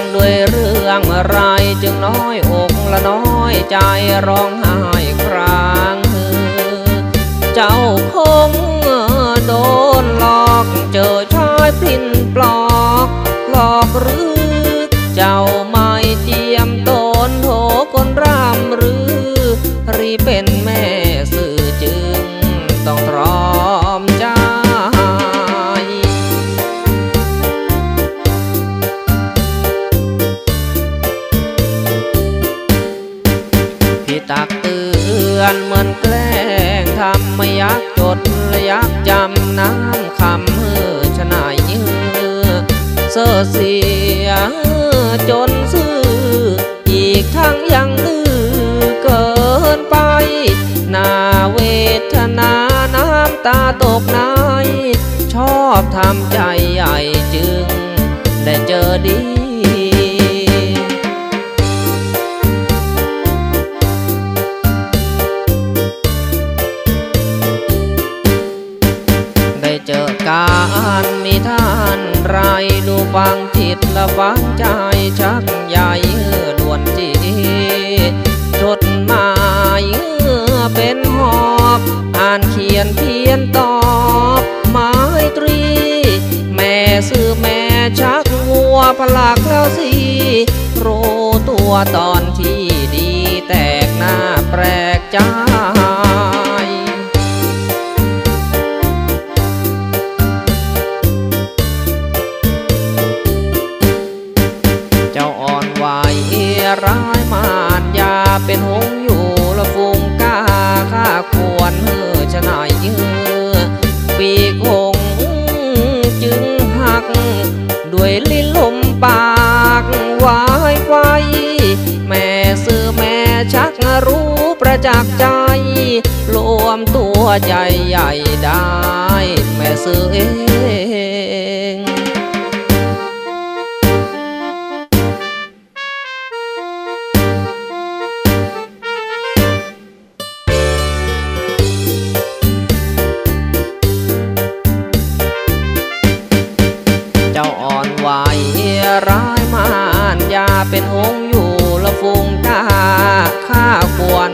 งด้วยเรื่องอะไรจึงน้อยอกละน้อยใจร้องไห้ครางเจ้าคงโดนหลอกเจอชายพินปลอกหลอกหรือ เจ้าไม่เตรียมตนโถคนร่ำหรือรีเป็น ไม่อยักจดและยักจำน้ำคำเฮือชนายยือเสอเสียจนซื่ออีกทั้งยังดื้อเกินไป นาเวทนาน้ำตาตกในชอบทำใจใหญ่จึง ได้เจอดี การมีท่านไรดูฟังจิตละฟังใจชักใหญ่ด่วนจีจดหมายเป็นหอบอ่านเขียนเพียนตอบไม้ตรี แม่ซื้อแม่ชักวัวพลักแล้วสิรู้ตัวตอนที่ ร้ายมานยาเป็นหงอยู่ละฟูงกาข้าควรเฮือชะนายยือปีกหงจึงหัก ด้วยลิ้นลมปากวายไฟแม่ซื้อแม่ชักรู้ประจักษ์ใจ รวมตัวใจใหญ่ได้ แม่ซื้อเอ เป็นหงส์อยู่ละฟงกาข้าควร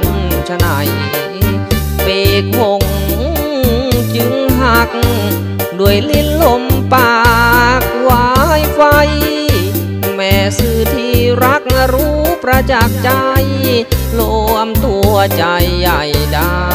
ชะไหนายปีกหงจึงหัก ด้วยลิ้นลมปากวายไฟ แม่สื่อที่รักรู้ประจักษ์ใจรวมตัวใจใหญ่ได้